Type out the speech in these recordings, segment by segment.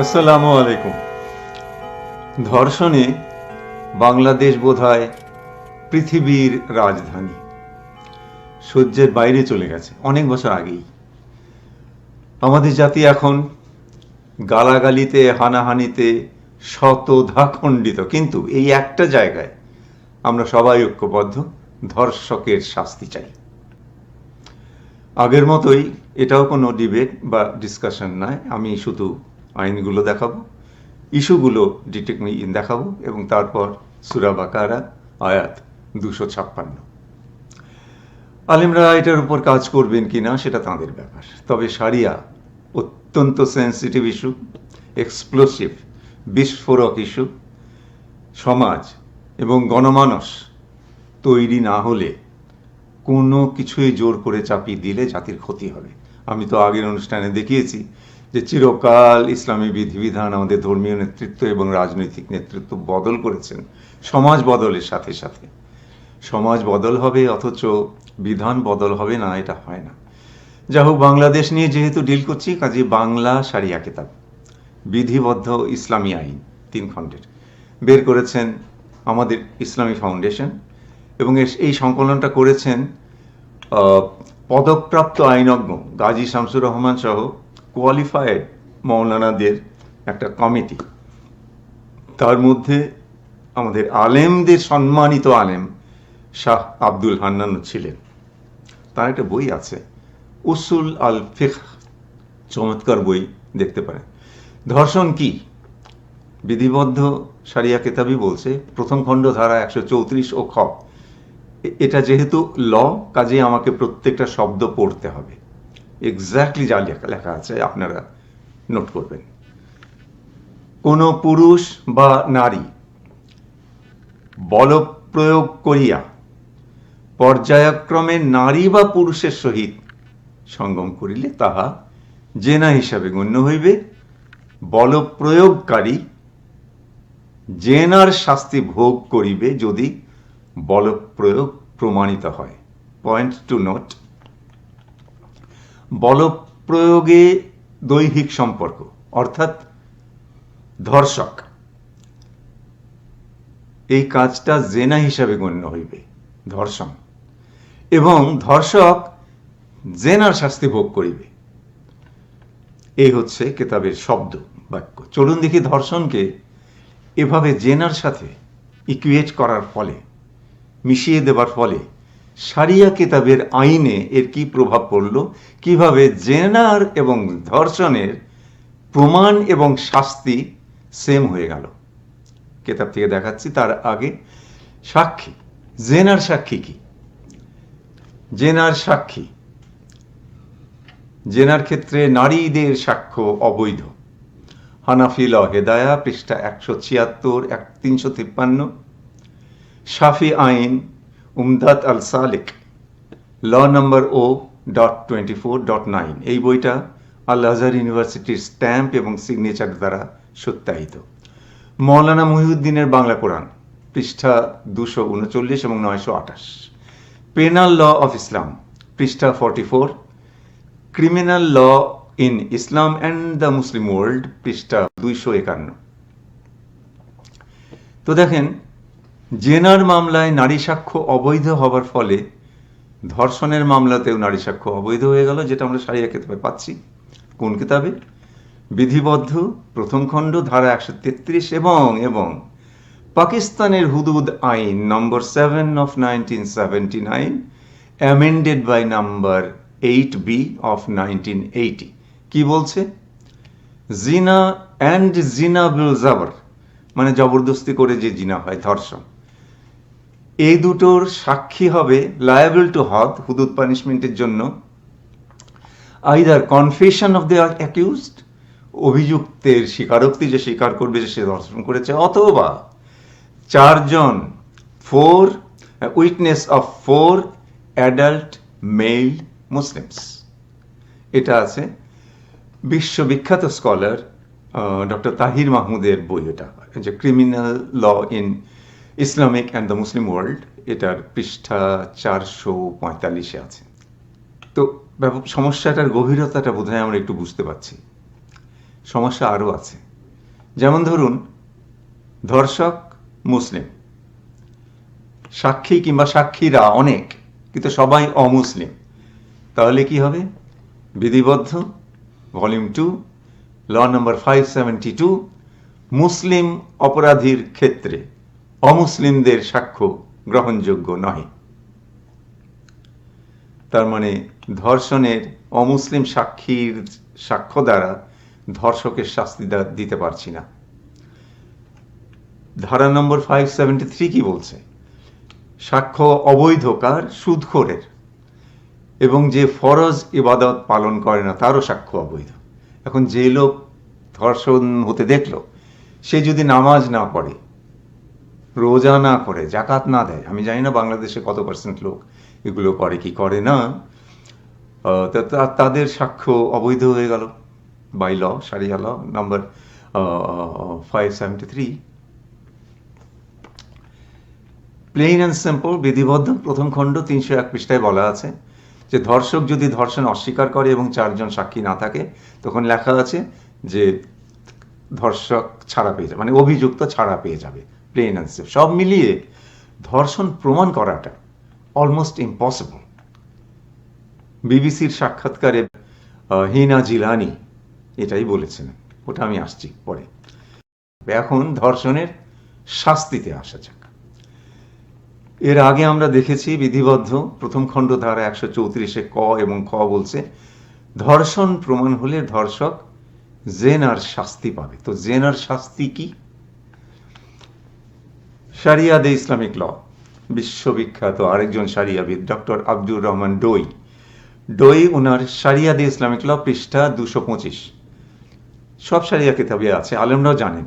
আসসালামু আলাইকুম। ধর্ষণে বাংলাদেশ বোধহয় পৃথিবীর রাজধানী। সূর্যের বাইরে চলে গেছে, অনেক বছর আগেই। আমাদের জাতি এখন গালাগালিতে, হানাহানিতে শতধা খণ্ডিত কিন্তু এই একটা জায়গায় আমরা সবাই ঐক্যবদ্ধ, ধর্ষকের শাস্তি চাই। আগের মতোই এটাও কোনো ডিবেট বা ডিসকাশন নয়, আমি শুধু আইনগুলো দেখাবো, ইস্যুগুলো ডিটেক দেখাবো এবং তারপর সুরা বাকারা, আয়াত দুশো ছাপ্পান্ন। আলিমরা এটার উপর কাজ করবেন কি না সেটা তাঁদের ব্যাপার। তবে সারিয়া অত্যন্ত সেন্সিটিভ ইস্যু এক্সপ্লোসিভ বিস্ফোরক ইস্যু সমাজ এবং গণমানস তৈরি না হলে কোনো কিছুই জোর করে চাপিয়ে দিলে জাতির ক্ষতি হবে। আমি তো আগের অনুষ্ঠানে দেখিয়েছি যে চিরকাল ইসলামী বিধিবিধান আমাদের ধর্মীয় নেতৃত্ব এবং রাজনৈতিক নেতৃত্ব বদল করেছেন, সমাজ বদলের সাথে সাথে। সমাজ বদল হবে অথচ বিধান বদল হবে না, এটা হয় না। যা হোক, বাংলাদেশ নিয়ে যেহেতু ডিল করছি, কাজে বাংলা সারিয়া কেতাব, বিধিবদ্ধ ইসলামী আইন, তিন খণ্ডের। বের করেছেন আমাদের ইসলামী ফাউন্ডেশন এবং এই সংকলনটা করেছেন পদকপ্রাপ্ত আইনজ্ঞ গাজী শামসুর রহমান সহ কোয়ালিফায়েড মৌলানাদের একটা কমিটি। তার মধ্যে আমাদের আলেমদের সম্মানিত আলেম শাহ আব্দুল হান্নান ছিলেন। তার একটা বই আছে, উসুল আল ফিখ চমৎকার বই দেখতে পারেন। ধর্ষণ কি? বিধিবদ্ধ সারিয়া কেতাবি বলছে, প্রথম খণ্ড ধারা একশো চৌত্রিশ ও খ। এটা যেহেতু ল কাজে আমাকে প্রত্যেকটা শব্দ পড়তে হবে। এক্স্যাক্টলি যা লেখা লেখা আছে, আপনারা নোট করবেন। কোনো পুরুষ বা নারী বলপ্রয়োগ করিয়া পর্যায়ক্রমে নারী বা পুরুষের সহিত সঙ্গম করিলে তাহা জেনা হিসাবে গণ্য হইবে। বলপ্রয়োগকারী জেনার শাস্তি ভোগ করিবে যদি বলপ্রয়োগ প্রমাণিত হয়। পয়েন্ট টু নোট বলপ্রয়োগে দৈহিক সম্পর্ক, অর্থাৎ ধর্ষক। এই কাজটা জেনা হিসাবে গণ্য হইবে, ধর্ষণ। এবং ধর্ষক জেনার শাস্তি ভোগ করিবে। এই হচ্ছে কেতাবের শব্দ, বাক্য। চলুন দেখি ধর্ষণকে এভাবে জেনার সাথে ইকুয়েট করার ফলে, মিশিয়ে দেবার ফলে সারিয়া কেতাবের আইনে এর কি প্রভাব পড়ল? কীভাবে জেনার এবং ধর্ষণের প্রমাণ এবং শাস্তি সেম হয়ে গেল? কেতাব থেকে দেখাচ্ছি, তার আগে সাক্ষী। জেনার সাক্ষী কি? জেনার সাক্ষী। জেনার ক্ষেত্রে নারীদের সাক্ষ্য অবৈধ। হানাফিল হেদায়া পৃষ্ঠা একশো ছিয়াত্তর, এক তিনশো তিপ্পান্ন। সাফি আইন উমদাত আল সালেক law number O dot twenty four dot nine এই বইটা আল আজহার ইউনিভার্সিটির স্ট্যাম্প এবং সিগনেচার দ্বারা সত্যায়িত। মৌলানা মহিউদ্দিনের বাংলা কোরআন, পৃষ্ঠা দুশো উনচল্লিশ এবং নয়শো আঠাশ। পেনাল ল অফ ইসলাম পৃষ্ঠা forty four criminal law in Islam and the Muslim world পৃষ্ঠা দুইশো একান্ন। তো দেখেন জেনার মামলায় নারী সাক্ষ্য অবৈধ হবার ফলে ধর্ষণের মামলাতেও নারী সাক্ষ্য অবৈধ হয়ে গেল, যেটা আমরা সারিয়া কেতাবে পাচ্ছি। কোন কিতাবে? বিধিবদ্ধ, প্রথম খণ্ড, ধারা একশো তেত্রিশ এবং এবং পাকিস্তানের হুদুদ আইন number seven of nineteen seventy nine, amended by number eight B of nineteen eighty. কি বলছে? জিনা অ্যান্ড জিনা বিল জাবর মানে জবরদস্তি করে যে জিনা হয়, ধর্ষণ। এই দুটোর সাক্ষী হবে লায়াবল টু হদ, হুদুদ পানিশমেন্টের জন্য। Either confession of the accused অভিযুক্তের স্বীকারোক্তি যে স্বীকার করবে যে সে ধর্ষণ করেছে, অথবা চারজন four witness of four adult male Muslims এটা আছে বিশ্ববিখ্যাত স্কলার ডক্টর তাহির মাহমুদের বই এটা, যে criminal law in Islamic and the Muslim world এটার পৃষ্ঠা চারশো পঁয়তাল্লিশে আছে। তো সমস্যাটার গভীরতাটা বোধহয় আমরা একটু বুঝতে পারছি। সমস্যা আরও আছে। যেমন ধরুন, ধর্ষক মুসলিম। সাক্ষী কিংবা সাক্ষীরা অনেক, কিন্তু সবাই অমুসলিম। তাহলে কি হবে? বিধিবদ্ধ volume two law number five seventy two মুসলিম অপরাধীর ক্ষেত্রে। অমুসলিমদের সাক্ষ্য গ্রহণযোগ্য নয় তার মানে ধর্ষণের অমুসলিম সাক্ষীর সাক্ষ্য দ্বারা ধর্ষকের শাস্তি দিতে পারছি না। ধারা নম্বর ফাইভ সেভেন্টি থ্রি কি বলছে? সাক্ষ্য অবৈধ কার? সুদখোরের। এবং যে ফরজ ইবাদত পালন করে না, তারও সাক্ষ্য অবৈধ। এখন যে লোক ধর্ষণ হতে দেখল, সে যদি নামাজ না পড়ে রোজা না করে জাকাত না দেয়। আমি জানি না বাংলাদেশে কত পার্সেন্ট লোক এগুলো করে, কি করে না। তাদের সাক্ষ্য অবৈধ হয়ে গেল by law sharia law number five seventy three plain and simple বিধিবদ্ধ, প্রথম খণ্ড তিনশো এক পৃষ্ঠায় বলা আছে যে ধর্ষক যদি ধর্ষণ অস্বীকার করে এবং চারজন সাক্ষী না থাকে, তখন লেখা আছে যে ধর্ষক ছাড়া পেয়ে যাবে মানে অভিযুক্ত ছাড়া পেয়ে যাবে। প্লেন অ্যান্ড সিম্পল সব মিলিয়ে ধর্ষণ প্রমাণ করাটা অলমোস্ট ইম্পসিবল বিবিসির সাক্ষাৎকারে হিনা জিলানি এটাই বলেছেন, ওটা আমি আসছি পরে। এখন ধর্ষণের শাস্তিতে আসা যাক। এর আগে আমরা দেখেছি বিধিবদ্ধ, প্রথম খণ্ড ধারা একশো চৌত্রিশে ক এবং খ বলছে, ধর্ষণ প্রমাণ হলে ধর্ষক জেনার শাস্তি পাবে। তো জেনার শাস্তি কি? শারিয়াদে ইসলামিক ল, বিশ্ববিখ্যাত আরেকজন শারিয়াবিদ, doctor Abdur Rahman Doi. Doi ওনার শারিয়াদে ইসলামিক ল, পৃষ্ঠা দুশো পঁচিশ। সব শারিয়া কিতাবে আছে, আলেমরাও জানেন,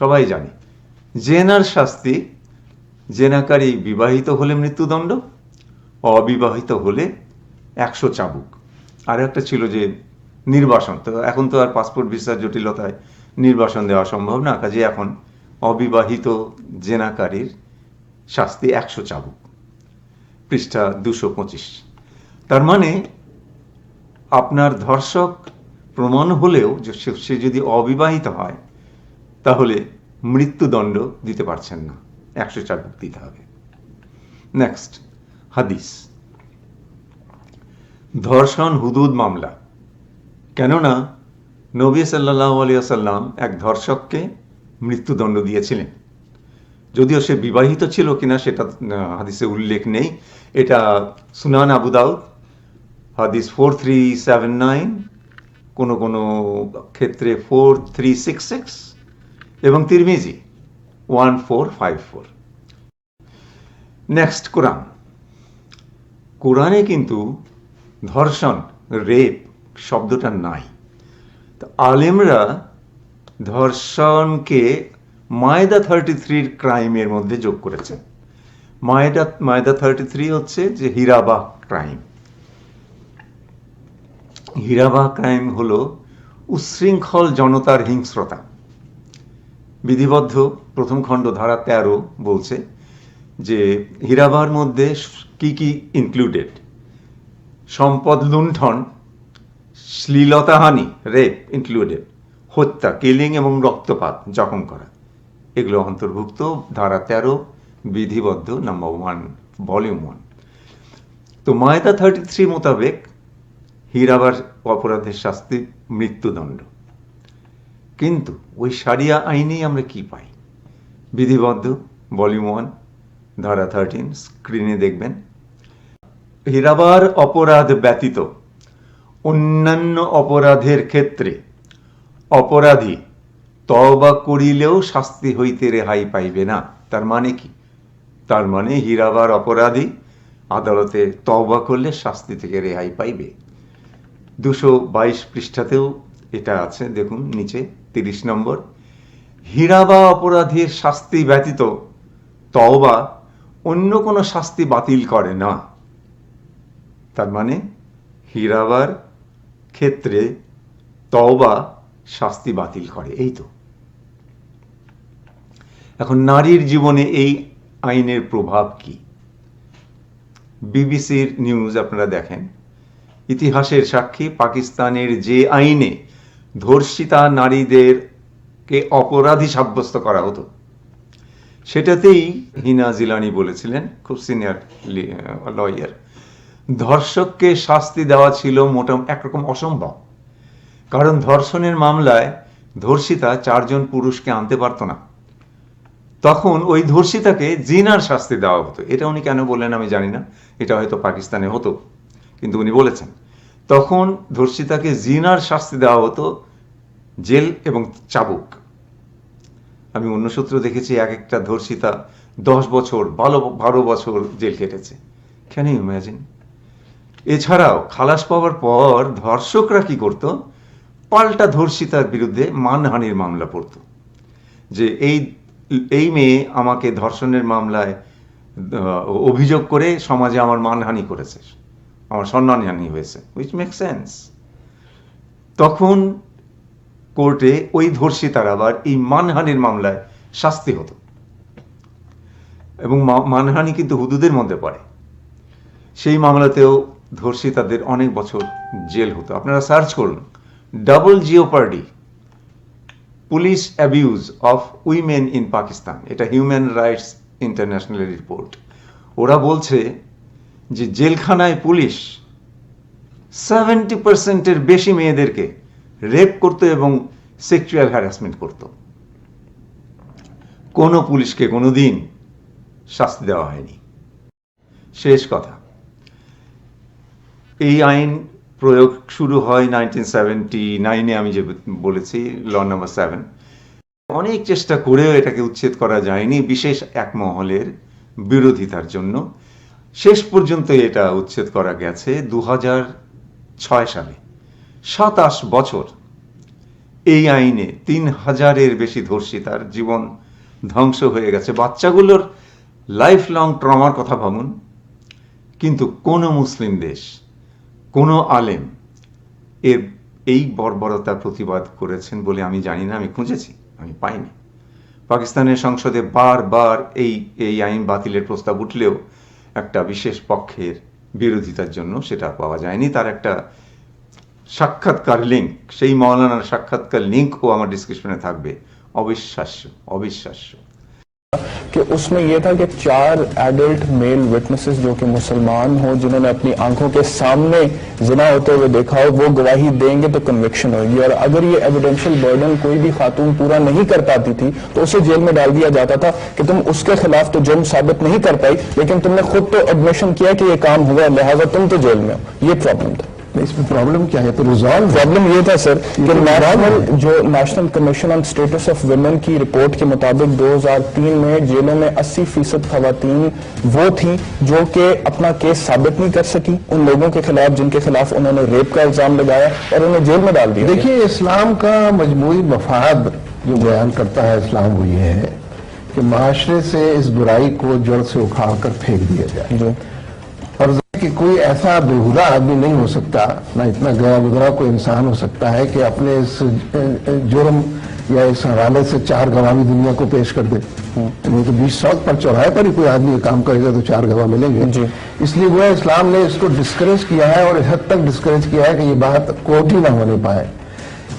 সবাই জানে। জেনার শাস্তি, জেনাকারী বিবাহিত হলে মৃত্যুদণ্ড, অবিবাহিত হলে একশো চাবুক। আর একটা ছিল যে নির্বাসন, তো এখন তো আর পাসপোর্ট ভিসার জটিলতায় নির্বাসন দেওয়া সম্ভব না, কাজে এখন অবিবাহিত জেনাকারীর শাস্তি একশো চাবুক, পৃষ্ঠা দুশো পঁচিশ। তার মানে আপনার ধর্ষক প্রমাণ হলেও সে- যদি অবিবাহিত হয়, তাহলে মৃত্যুদণ্ড দিতে পারছেন না। একশো চাবুক দিতে হবে। নেক্সট হাদিস। ধর্ষণ হুদুদ মামলা। কেননা নবী সাল্লাহ আলিয়াল্লাম এক ধর্ষককে মৃত্যুদণ্ড দিয়েছিলেন। যদিও সে বিবাহিত ছিল কিনা সেটা হাদিসে উল্লেখ নেই। এটা সুনান আবু দাউদ, হাদিস ফোর থ্রি সেভেন নাইন কোনো কোনো ক্ষেত্রে ফোর থ্রি সিক্স সিক্স এবং তিরমিজি one four five four next কোরআন। কোরআনে কিন্তু ধর্ষণ, রেপ শব্দটা নাই। তো আলেমরা ধর্ষণকে মায়দা থার্টি থ্রির ক্রাইমের মধ্যে যোগ করেছেন মায়দা মায়দা থার্টি থ্রি হচ্ছে যে হীরাবাহ ক্রাইম। হীরাবাহ ক্রাইম হলো উচ্ছৃঙ্খল জনতার হিংস্রতা। বিধিবদ্ধ প্রথম খণ্ড ধারা তেরো বলছে যে হীরাবার মধ্যে কি কি ইনক্লুডেড সম্পদ লুণ্ঠন, শ্লীলতাহানি রেপ ইনক্লুডেড হত্যা কিলিং এবং রক্তপাত জখম করা। এগুলো অন্তর্ভুক্ত ধারা তেরো, বিধিবদ্ধ নাম্বার ওয়ান ভলিউম ওয়ান তো মায়দা থার্টি থ্রি মোতাবেক হীরাবার অপরাধের শাস্তি মৃত্যুদণ্ড। কিন্তু ওই সারিয়া আইনেই আমরা কি পাই? বিধিবদ্ধ ভলিউম ওয়ান ধারা থার্টিন স্ক্রিনে দেখবেন। হীরাবার অপরাধ ব্যতীত অন্যান্য অপরাধের ক্ষেত্রে অপরাধী। তওবা করিলেও শাস্তি হইতে রেহাই পাইবে না। তার মানে কি? তার মানে হীরাবার অপরাধী আদালতে তওবা করলে শাস্তি থেকে রেহাই পাইবে। দুশো বাইশ পৃষ্ঠাতেও এটা আছে, দেখুন নিচে, তিরিশ নম্বর। হীরাবা অপরাধীর শাস্তি ব্যতীত তওবা অন্য কোনো শাস্তি বাতিল করে না। তার মানে হীরাবার ক্ষেত্রে তওবা শাস্তি বাতিল করে, এই তো। এখন নারীর জীবনে এই আইনের প্রভাব কি? বিবিসির নিউজ আপনারা দেখেন, ইতিহাসের সাক্ষী পাকিস্তানের যে আইনে ধর্ষিতা নারীদেরকে অপরাধী সাব্যস্ত করা হতো, সেটাতেই হিনা জিলানি বলেছিলেন, খুব সিনিয়র লয়ার, ধর্ষককে শাস্তি দেওয়া ছিল মোটা একরকম অসম্ভব। কারণ ধর্ষণের মামলায় ধর্ষিতা চারজন পুরুষকে আনতে পারতো না। তখন ওই ধর্ষিতাকে জিনার শাস্তি দেওয়া হতো। এটা উনি কেন বললেন আমি জানি না। এটা হয়তো পাকিস্তানে হতো, কিন্তু উনি বলেছেন। তখন ধর্ষিতাকে জিনার শাস্তি দেওয়া হতো জেল এবং চাবুক। আমি অন্য সূত্র দেখেছি, এক একটা ধর্ষিতা দশ বছর, বারো বারো বছর জেল কেটেছে। ক্যান ইউ ইম্যাজিন এছাড়াও খালাস পাওয়ার পর ধর্ষকরা কি করত? পাল্টা ধর্ষিতার বিরুদ্ধে মানহানির মামলা পড়তো। যে এই এই মেয়ে আমাকে ধর্ষণের মামলায় অভিযোগ করে সমাজে আমার মানহানি করেছে। আমার সম্মানহানি হয়েছে উইচ মেক সেন্স তখন কোর্টে ওই ধর্ষিতার আবার এই মানহানির মামলায় শাস্তি হতো। এবং মানহানি কিন্তু হুদুদের মধ্যে পড়ে। সেই মামলাতেও ধর্ষিতাদের অনেক বছর জেল হতো। আপনারা সার্চ করুন double jeopardy police abuse of women in Pakistan এটা হিউম্যান রাইটস ইন্টারন্যাশনাল রিপোর্ট ওরা বলছে যে জেলখানায় পুলিশ সেভেন্টি পার্সেন্টের বেশি মেয়েদেরকে রেপ করতো এবং সেক্সুয়াল হ্যারাসমেন্ট করত। কোনো পুলিশকে কোনো দিন শাস্তি দেওয়া হয়নি। শেষ কথা। এই আইন প্রয়োগ শুরু হয় নাইনটিন সেভেন্টি নাইনে, আমি যে বলেছি ল নাম্বার সেভেন অনেক চেষ্টা করেও এটাকে উচ্ছেদ করা যায়নি, বিশেষ এক মহলের বিরোধিতার জন্য। শেষ পর্যন্ত এটা উচ্ছেদ করা গেছে দু ছয় সালে। সাতাশ বছর এই আইনে তিন হাজারের বেশি ধর্ষিতার জীবন ধ্বংস হয়ে গেছে। বাচ্চাগুলোর লাইফ লং ট্রমার কথা ভাবুন, কিন্তু কোনো মুসলিম দেশ কোনো আলেম এর এই বর্বরতার প্রতিবাদ করেছেন বলে আমি জানি না, আমি খুঁজেছি, আমি পাইনি। পাকিস্তানের সংসদে বারবার এই এই আইন বাতিলের প্রস্তাব উঠলেও একটা বিশেষ পক্ষের বিরোধিতার জন্য সেটা পাওয়া যায়নি। তার একটা সাক্ষাৎকার লিঙ্ক সেই মৌলানার সাক্ষাৎকার লিঙ্কও আমার ডিসক্রিপশনে থাকবে। অবিশ্বাস্য অবিশ্বাস্য। کہ اس میں یہ تھا کہ چار ایڈلٹ میل وٹنسز جو کہ مسلمان ہوں، جنہوں نے اپنی آنکھوں کے سامنے زنا ہوتے ہوئے دیکھا ہو، وہ گواہی دیں گے تو کنوکشن ہوگی اور اگر یہ ایویڈینشیل برڈن کوئی بھی خاتون پورا نہیں کر پاتی تھی، تو اسے جیل میں ڈال دیا جاتا تھا کہ تم اس کے خلاف تو جرم ثابت نہیں کر پائی، لیکن تم نے خود تو ایڈمیشن کیا کہ یہ کام ہوا لہذا تم تو جیل میں ہو۔ یہ پرابلم تھا۔ اس میں پرابلم کیا ہے؟ تو ریزالو پرابلم یہ تھا سر کہ نیشنل جو نیشنل کمیشن آن سٹیٹس آف ویمن کی رپورٹ کے مطابق دو ہزار تین میں جیلوں میں اسی فیصد خواتین وہ تھیں جو کہ اپنا کیس ثابت نہیں کر سکی ان لوگوں کے خلاف جن کے خلاف انہوں نے ریپ کا الزام لگایا اور انہیں جیل میں ڈال دیا دیکھیے اسلام کا مجموعی مفاد جو بیان کرتا ہے اسلام وہ یہ ہے کہ معاشرے سے اس برائی کو جڑ سے اکھاڑ کر پھینک دیا جائے۔ جی۔ کہ کوئی ایسا بیہودہ آدمی نہیں ہو سکتا نہ اتنا گیا گزرا کوئی انسان ہو سکتا ہے کہ اپنے اس جرم یا اس حوالے سے چار گواہی دنیا کو پیش کر دے۔ یعنی تو بیس سوک پر چوراہے پر ہی کوئی آدمی کام کرے گا تو چار گواہ ملیں گے۔ جی۔ اس لیے وہ اسلام نے اس کو ڈسکریج کیا ہے اور حد تک ڈسکریج کیا ہے کہ یہ بات کوٹ ہی نہ ہونے پائے۔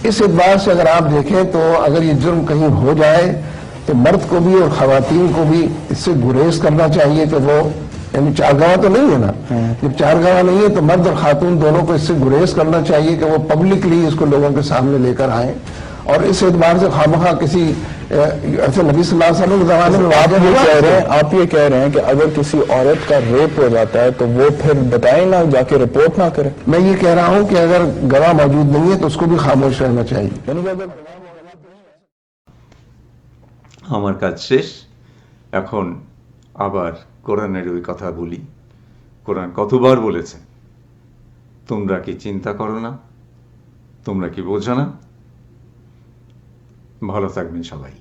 اس اعتبار سے اگر آپ دیکھیں تو اگر یہ جرم کہیں ہو جائے تو مرد کو بھی اور خواتین کو بھی اس سے گریز کرنا چاہیے کہ وہ یعنی چار گواہ تو نہیں ہے نا؟ ہاں۔ جب چار گواہ نہیں ہے تو مرد اور خاتون دونوں کو اس سے گریز کرنا چاہیے کہ وہ پبلکلی اس کو لوگوں کے سامنے لے کر آئیں۔ اور اس اعتبار سے خامخواہ کسی ایسے نبی صلی اللہ علیہ وسلم زمانے میں آپ یہ کہہ رہے ہیں آپ یہ کہہ رہے ہیں کہ اگر کسی عورت کا ریپ ہو جاتا ہے تو وہ پھر بتائیں نہ جا کے رپورٹ نہ کرے۔ میں یہ کہہ رہا ہوں کہ اگر گواہ موجود نہیں ہے تو اس کو بھی خاموش رہنا چاہیے۔ یعنی ہمارے کاج শেষ এখন কোরআনের ওই কথা বলি। কোরআন কতবার বলেছে, তোমরা কি চিন্তা করো না, তোমরা কি বোঝো না। ভালো থাকবেন সবাই।